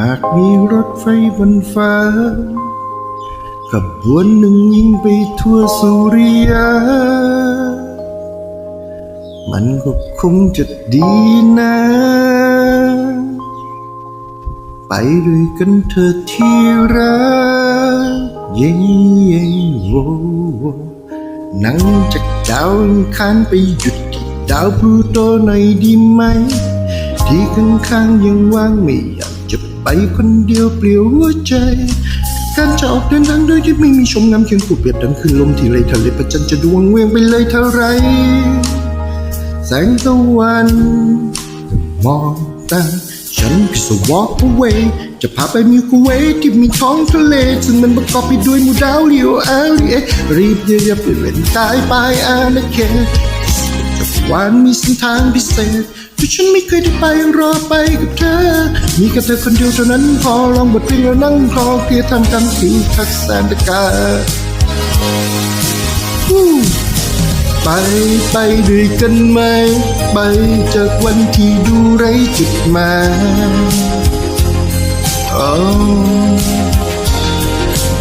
หากมีรถไฟบนฟ้าขบวนหนึ่งวิ่งไปทั่วสุริยา มันก็คงจะดีนะ ไปด้วยกันเถิดที่รัก เย่เย่โวโวนั่งจากดาวอังคารไปหยุดที่ดาวพลูโตหน่อยดีไหม ที่ข้างๆยังว่างไม่อยาก ไปคนเดียวเปลี่ยวหัวใจ การจะออกเดินทางโดยที่ไม่มีชมงามเคียงคู่เปรียบดังคืนลมที่เลยทะเลประจันจะดวงเวียงไปเลยเท่าไร แสงตะวันมองตาฉันก็ส walk away จะพาไปมิวคูเวที่มีท้องทะเล ซึ่งมันประกอบไปด้วยมูดาวเลียวอาลีเอรีบเยียบไปเล่นตายไปอาณาเขตจักรวาลมีเส้นทางพิเศษที่ฉันไม่เคยได้ไปรอไปกับเธอ มีแค่เธอคนเดียวเท่านั้นพอลองบทเพลงแล้วนั่งคลอเคลียทำกันทิวทักแสนตะกาไปไปด้วยกันไหม ไปจากวันที่ดูไร้จุดหมายโอ้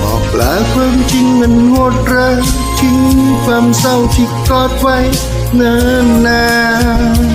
บอกลาความจริงมันโหดร้ายทิ้งความเศร้าที่กอดไว้นานน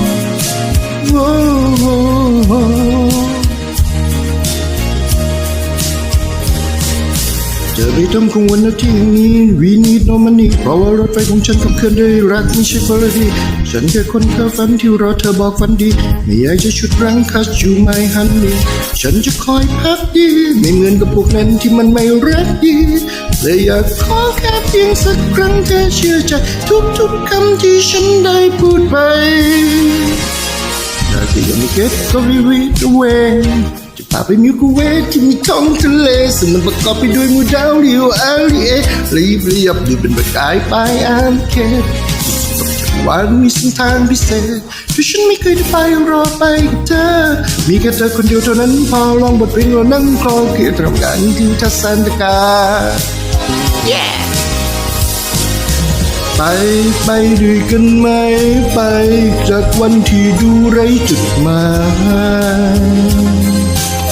จะไปทำของวันนาทีนี้วีนีดโนมันนี่เพราะว่ารถไฟของฉันขับเคลื่อนด้วยรักไม่ใช่พลดีฉันแค่คนเข้าฝันที่รอเธอบอกฝันดี ไม่อยากจะชุดรังคัสอยู่ไม่ฮันนี่ฉันจะคอยพักดี ไม่เหมือนกับพวกนั้นที่มันไม่รักดีเลยอยากขอแค่เพียงสักครั้งเธอเชื่อใจทุกๆคำที่ฉันได้พูดไป ถ้าเธอยังไม่เก็ตก็รีบรีบเวจะพาไปมิวคูเวทที่มีท้องทะเลซึ่งมันประกอบไปด้วยมูดาวเรียวอารีเอรีบเรียบดูเป็นประกายไปอาร์เคดวันมีเส้นทางพิเศษที่ฉันไม่เคยได้ไปรอไปกับเธอ มีแค่เธอคนเดียวเท่านั้นพอลองบทเพลงเรานั่งคลอเกียรทำงานที่ทัศนกา ไปไปด้วยกันไหม ไปจากวันที่ดูไรจุดหมาย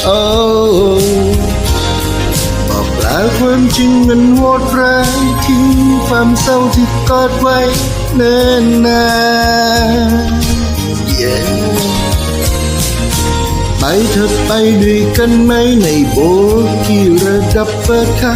โอ้บอกลาความจริงมันโหดร้ายทิ้งความเศร้าที่กอดไว้เนิ่นนานเย้ไปเธอไปด้วยกันไหมในโบกี้ระดับเปิดคั